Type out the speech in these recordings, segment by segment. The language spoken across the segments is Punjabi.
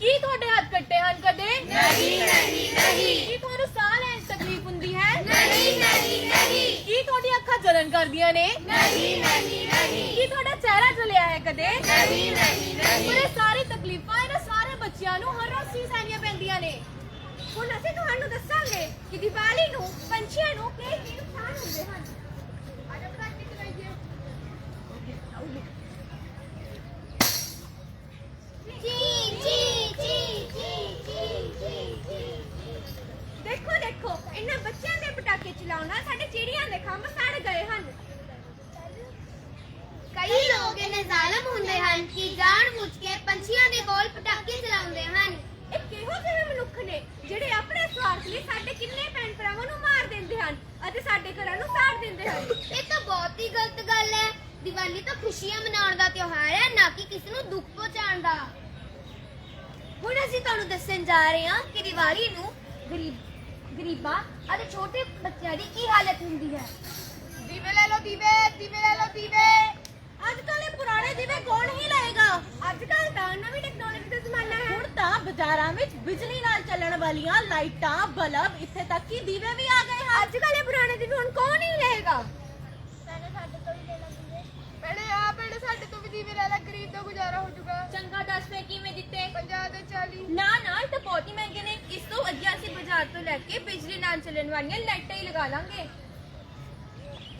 ਕੀ ਤੁਹਾਡੇ ਹੱਥ ਕੱਟੇ ਹਨ ਕਦੇ? ਨਹੀਂ ਨਹੀਂ ਨਹੀਂ। ਕੀ ਤੁਹਾਨੂੰ ਸਾਹ ਲੈਣ 'ਚ ਤਕਲੀਫ ਹੁੰਦੀ ਹੈ? ਨਹੀਂ ਨਹੀਂ ਨਹੀਂ। ਕੀ ਤੁਹਾਡੀ ਅੱਖਾਂ ਜਲਨ ਕਰਦੀਆਂ ਨੇ? ਨਹੀਂ ਨਹੀਂ ਨਹੀਂ। ਕੀ ਤੁਹਾਡਾ ਚਿਹਰਾ ਜਲਿਆ ਹੈ ਕਦੇ? ਨਹੀਂ ਨਹੀਂ ਪਰ ਇਹ ਸਾਰੀ ਤਕਲੀਫਾਂ ਇਹਨਾਂ ਸਾਰੇ ਬੱਚਿਆਂ ਨੂੰ ਹਰ ਰੋਜ਼ ਹੀ ਸਹਿਣੀਆਂ ਪੈਂਦੀਆਂ ਨੇ। ਹੁਣ ਅਸੀਂ ਤੁਹਾਨੂੰ ਦੱਸਾਂਗੇ ਕਿ ਦੀਵਾਲੀ ਨੂੰ ਪੰਛੀਆਂ ਨੂੰ ਕੀ ਕੀ ਨੁਕਸਾਨ ਹੁੰਦੇ ਹਨ ਆਜਾ ਪ੍ਰੈਕਟਿਸ ਕਰਾਈਏ ਚੀ ਚੀ ਚੀ ਚੀ ਚੀ ਚੀ ਦੇਖੋ ਦੇਖੋ ਇਹਨਾਂ ਬੱਚਿਆਂ ਦੇ ਪਟਾਕੇ ਚਲਾਉਣ ਨਾਲ ਸਾਡੇ ਚਿੜੀਆਂ ਦੇ ਖੰਭ ਸੜ ਗਏ ਹਨ। ਕਈ ਲੋਕ ਇਹਨੇ ਜ਼ਾਲਮ ਹੁੰਦੇ ਹਨ ਕਿ ਜਾਣ ਕੇ ਪੰਛੀਆਂ ਦੇ ਕੋਲ ਪਟਾਕੇ ਚਲਾਉਂਦੇ ਹਨ। ਇਹ ਕਿਹੋ ਜਿਹੇ ਮਨੁੱਖ ਨੇ ਜਿਹੜੇ ਆਪਣੇ ਸਵਾਰਥ ਲਈ ਸਾਡੇ ਕਿੰਨੇ ਭੈਣ ਭਰਾਵਾਂ ਨੂੰ ਮਾਰ ਦਿੰਦੇ ਹਨ ਅਤੇ ਸਾਡੇ ਘਰਾਂ ਨੂੰ ਸਾੜ ਦਿੰਦੇ ਹਨ? ਇਹ ਤਾਂ ਬਹੁਤ ਹੀ ਗਲਤ ਗੱਲ ਹੈ। ਦੀਵਾਲੀ ਤਾਂ ਖੁਸ਼ੀਆਂ ਮਨਾਉਣ ਦਾ ਤਿਉਹਾਰ ਹੈ, ਨਾ ਕਿ ਕਿਸੇ ਨੂੰ ਦੁੱਖ ਪਹੁੰਚਾਉਣ ਦਾ। ਹੁਣ ਅਸੀਂ ਤੁਹਾਨੂੰ ਦੱਸਣ ਜਾ ਰਹੇ ਹਾਂ ਕਿ ਦੀਵਾਲੀ ਨੂੰ ਗਰੀਬ ਗਰੀਬਾਂ ਅਤੇ ਛੋਟੇ ਬੱਚਿਆਂ ਦੀ ਕੀ ਹਾਲਤ ਹੁੰਦੀ ਹੈ? ਦੀਵੇ ਲੈ ਲਓ ਦੀਵੇ ਦੀਵੇ ਲੈ ਲਓ ਦੀਵੇ। ਅੱਜ ਕੱਲ ਇਹ ਪੁਰਾਣੇ ਦੀਵੇ ਕੌਣ ਹੀ ਲਏਗਾ? ਅੱਜ ਕੱਲ ਤਾਂ ਨਵੀਂ ਟੈਕਨੋਲੋਜੀ ਦਾ ਜ਼ਮਾਨਾ ਹੈ। ਹੁਣ ਤਾਂ ਬਾਜ਼ਾਰਾਂ ਵਿੱਚ ਬਿਜਲੀ ਨਾਲ ਚੱਲਣ ਵਾਲੀਆਂ ਲਾਈਟਾਂ ਬਲਬ ਇੱਥੇ ਤੱਕ ਕਿ ਦੀਵੇ ਵੀ ਆ ਗਏ ਹਨ। ਅੱਜ ਕੱਲ ਇਹ ਪੁਰਾਣੇ ਦੀਵੇ ਹੁਣ ਕੌਣ ਹੀ ਲਏਗਾ ਭੈਣੇ ਆ ਭੈਣੇ ਸਾਡੇ ਤੋਂ ਵੀ ਦੀਵੇ ਦਾ ਗੁਜ਼ਾਰਾ ਹੋ ਜਾਊਗਾ ਚੰਗਾ ਦੱਸ ਫੇ ਕਿਵੇਂ ਦਿੱਤੇ? 50 ਦੇ 40 ਨਾ ਨਾ ਇਹ ਤਾਂ ਬਹੁਤ ਹੀ ਮਹਿੰਗੇ ਨੇ। ਇਸ ਤੋਂ ਵਧੀਆ ਅਸੀਂ ਬਾਜ਼ਾਰ ਤੋਂ ਲੈ ਕੇ ਬਿਜਲੀ ਨਾਲ ਚੱਲਣ ਵਾਲੀਆਂ ਲਾਈਟਾਂ ਹੀ ਲਗਾ ਲਾਂਗੇ।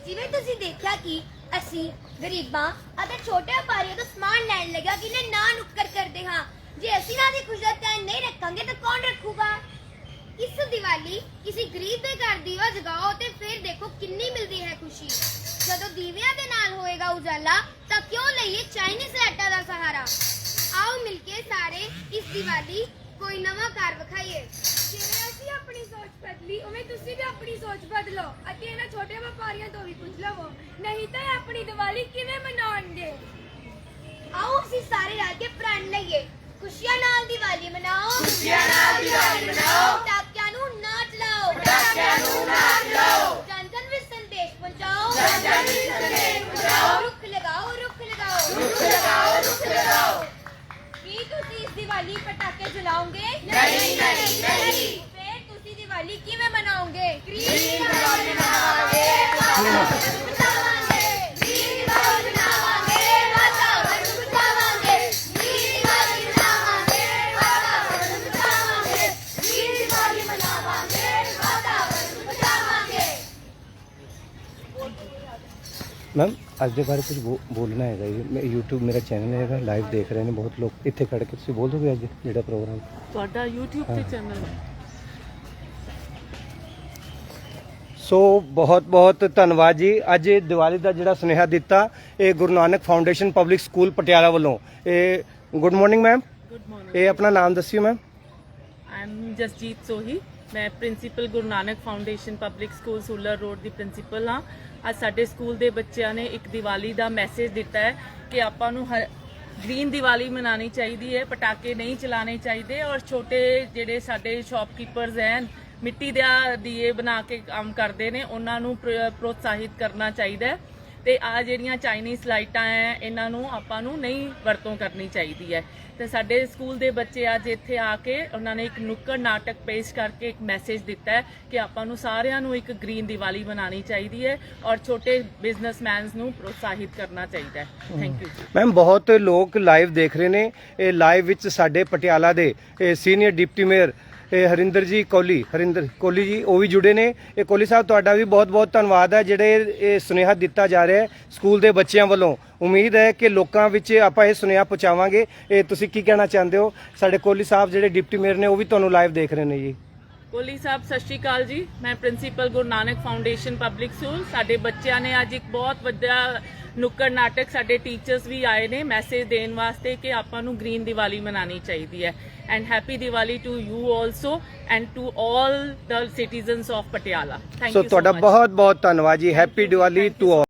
ਜਿਵੇਂ ਤੁਸੀਂ ਦੇਖਿਆ ਕਿ ਅਸੀਂ ਗਰੀਬਾਂ ਅਤੇ ਛੋਟੇ ਵਪਾਰੀਆਂ ਤੋਂ ਸਮਾਨ ਲੈਣ ਲੱਗਾ ਕਿ ਨੇ ਨਾ ਨੁੱਕਰ ਕਰਦੇ ਹਾਂ। ਜੇ ਅਸੀਂ ਨਾ ਦੀ ਖੁਸ਼ੀ ਦਾ ਧਿਆਨ ਨਹੀਂ ਰੱਖਾਂਗੇ ਤਾਂ ਕੌਣ ਰੱਖੂਗਾ? ਇਸ ਦੀਵਾਲੀ ਕਿਸੇ ਗਰੀਬ ਦੇ ਘਰ ਦੀਵਾ ਜਗਾਓ ਤੇ ਫਿਰ ਦੇਖੋ ਕਿੰਨੀ ਮਿਲਦੀ ਹੈ ਖੁਸ਼ੀ। ਜਦੋਂ ਦੀਵਿਆਂ ਦੇ ਉਜਾਲਾ ਤਾਂ ਕਿਉਂ ਲਈਏ ਚਾਈਨੀਜ਼ ਲਾਈਟਾਂ ਦਾ ਸਹਾਰਾ ਆਓ ਮਿਲ ਕੇ ਸਾਰੇ ਇਸ ਦੀਵਾਲੀ ਕੋਈ ਨਵਾਂ ਘਰ ਵਿਖਾਈਏ ਜਿਵੇਂ ਅਸੀਂ ਆਪਣੀ ਸੋਚ ਬਦਲੀ ਉਵੇਂ ਤੁਸੀਂ ਵੀ ਆਪਣੀ ਸੋਚ ਬਦਲੋ ਅਤੇ ਇਹਨਾਂ ਛੋਟੇ ਵਪਾਰੀਆਂ ਤੋਂ ਵੀ ਪੁੱਛ ਲਵੋ ਨਹੀਂ ਤਾਂ ਇਹ ਆਪਣੀ ਦੀਵਾਲੀ ਕਿਵੇਂ ਮਨਾਉਣਗੇ ਆਓ ਅਸੀਂ ਸਾਰੇ ਰਲ ਕੇ ਪ੍ਰਣ ਲਈਏ ਖੁਸ਼ੀਆਂ ਨਾਲ ਦੀਵਾਲੀ ਮਨਾਓ ਖੁਸ਼ੀਆਂ ਨਾਲ ਦੀਵਾਲੀ ਮਨਾਓ। ਜਲਾਓਗੇ ਨਹੀਂ ਨਹੀਂ ਨਹੀਂ। ਫਿਰ ਤੁਸੀਂ ਦੀਵਾਲੀ ਕਿਵੇਂ ਮਨਾਓਗੇ? ਗਰੀਬ ਦੀਵਾਲੀ ਮਨਾਵਾਂਗੇ। ਮੈਮ ਅੱਜ ਦੇ ਬਾਰੇ ਕੁਝ ਬੋ- ਬੋਲਣਾ ਹੈਗਾ ਜੀ। ਮੈਂ YouTube ਮੇਰਾ ਚੈਨਲ ਹੈਗਾ ਲਾਈਵ ਦੇਖ ਰਹੇ ਨੇ ਬਹੁਤ ਲੋਕ। ਇੱਥੇ ਖੜ ਕੇ ਤੁਸੀਂ ਬੋਲ ਦੋਗੇ ਅੱਜ ਜਿਹੜਾ ਪ੍ਰੋਗਰਾਮ ਤੁਹਾਡਾ YouTube ਤੇ ਚੈਨਲ ਹੈ। ਸੋ ਬਹੁਤ ਬਹੁਤ ਧੰਨਵਾਦ ਜੀ। ਅੱਜ ਇਹ ਦੀਵਾਲੀ ਦਾ ਜਿਹੜਾ ਸੁਨੇਹਾ ਦਿੱਤਾ ਇਹ Guru Nanak foundation public school Patiala ਵੱਲੋਂ। ਇਹ good morning ma'am good morning ਇਹ ਆਪਣਾ ਨਾਮ ਦੱਸਿਓ ma'am I am Jasjit Sohi ਮੈਂ principal Guru Nanak foundation public school Sular road ਦੀ ਪ੍ਰਿੰਸੀਪਲ ਹਾਂ। ਅੱਜ ਸਾਡੇ ਸਕੂਲ ਦੇ ਬੱਚਿਆਂ ਨੇ ਇੱਕ ਦੀਵਾਲੀ ਦਾ ਮੈਸੇਜ ਦਿੱਤਾ ਹੈ ਕਿ ਆਪਾਂ ਨੂੰ ਗ੍ਰੀਨ ਦੀਵਾਲੀ ਮਨਾਉਣੀ ਚਾਹੀਦੀ ਹੈ, ਪਟਾਕੇ ਨਹੀਂ ਚਲਾਣੇ ਚਾਹੀਦੇ ਔਰ ਛੋਟੇ ਜਿਹੜੇ ਸਾਡੇ ਸ਼ਾਪਕੀਪਰਸ ਹਨ ਮਿੱਟੀ ਦੇ ਦੀਏ ਬਣਾ ਕੇ ਕੰਮ ਕਰਦੇ ਨੇ, ਉਹਨਾਂ ਨੂੰ ਪ੍ਰ- ਪ੍ਰੋਤਸਾਹਿਤ ਕਰਨਾ ਚਾਹੀਦਾ ਹੈ। ਤੇ ਆ ਜਿਹੜੀਆਂ ਚਾਈਨੀਜ਼ ਲਾਈਟਾਂ ਐ, ਇਹਨਾਂ ਨੂੰ ਆਪਾਂ ਨੂੰ ਨਹੀਂ ਵਰਤੋਂ ਕਰਨੀ ਚਾਹੀਦੀ ਹੈ ਤੇ ਸਾਡੇ ਸਕੂਲ ਦੇ ਬੱਚੇ ਅੱਜ ਇੱਥੇ ਆ ਕੇ ਉਹਨਾਂ ਨੇ ਇੱਕ ਨੁੱਕੜ ਨਾਟਕ ਪੇਸ਼ ਕਰਕੇ ਇੱਕ ਮੈਸੇਜ ਦਿੱਤਾ ਹੈ ਕਿ ਆਪਾਂ ਨੂੰ ਸਾਰਿਆਂ ਨੂੰ ਇੱਕ ਗ੍ਰੀਨ ਦੀਵਾਲੀ ਮਨਾਉਣੀ ਚਾਹੀਦੀ ਹੈ ਔਰ ਛੋਟੇ ਬਿਜ਼ਨਸਮੈਨਸ ਨੂੰ ਪ੍ਰੋਤਸਾਹਿਤ ਕਰਨਾ ਚਾਹੀਦਾ ਹੈ ਥੈਂਕ ਯੂ ਮੈਮ, ਬਹੁਤ ਲੋਕ ਲਾਈਵ ਦੇਖ ਰਹੇ ਨੇ। ਇਹ ਲਾਈਵ ਵਿੱਚ ਸਾਡੇ ਪਟਿਆਲਾ ਦੇ ਸੀਨੀਅਰ ਡਿਪਟੀ ਮੇਅਰ ਇਹ ਹਰਿੰਦਰ ਜੀ ਕੋਲੀ, ਹਰਿੰਦਰ ਕੋਲੀ ਜੀ, ਉਹ ਵੀ ਜੁੜੇ ਨੇ। ਇਹ ਕੋਲੀ ਸਾਹਿਬ, ਤੁਹਾਡਾ ਵੀ ਬਹੁਤ-ਬਹੁਤ ਧੰਨਵਾਦ ਹੈ, ਜਿਹੜੇ ਇਹ ਸੁਨੇਹਾ ਦਿੱਤਾ ਜਾ ਰਿਹਾ ਹੈ ਸਕੂਲ ਦੇ ਬੱਚਿਆਂ ਵੱਲੋਂ। ਉਮੀਦ ਹੈ ਕਿ ਲੋਕਾਂ ਵਿੱਚ ਆਪਾਂ ਇਹ ਸੁਨੇਹਾ ਪਹੁੰਚਾਵਾਂਗੇ। ਇਹ ਤੁਸੀਂ ਕੀ ਕਹਿਣਾ ਚਾਹੁੰਦੇ ਹੋ? ਸਾਡੇ ਕੋਲੀ ਸਾਹਿਬ ਜਿਹੜੇ ਡਿਪਟੀ ਮੇਅਰ ਨੇ, ਉਹ ਵੀ ਤੁਹਾਨੂੰ ਲਾਈਵ ਦੇਖ ਰਹੇ ਨੇ ਜੀ। ਕੋਲੀ ਸਾਹਿਬ, ਸਤਿ ਸ਼੍ਰੀ ਅਕਾਲ ਜੀ। ਮੈਂ principal Guru Nanak foundation public school. ਸਾਡੇ ਬੱਚਿਆਂ ਨੇ ਅੱਜ ਇੱਕ ਬਹੁਤ ਵੱਡਾ ਨੁੱਕੜ ਨਾਟਕ ਸਾਡੇ ਟੀਚਰਸ ਵੀ ਆਏ ਨੇ। ਮੈਸੇਜ ਦੇਣ ਵਾਸਤੇ ਕਿ ਆਪਾਂ ਨੂੰ ਗ੍ਰੀਨ ਦੀਵਾਲੀ ਮਨਾਉਣੀ ਚਾਹੀਦੀ ਹੈ। and happy Diwali to you also and to all the citizens of Patiala thank so you ਤੁਹਾਡਾ ਬਹੁਤ-ਬਹੁਤ ਧੰਨਵਾਦ ਜੀ ਹੈਪੀ ਦੀਵਾਲੀ ਟੂ ਆਲ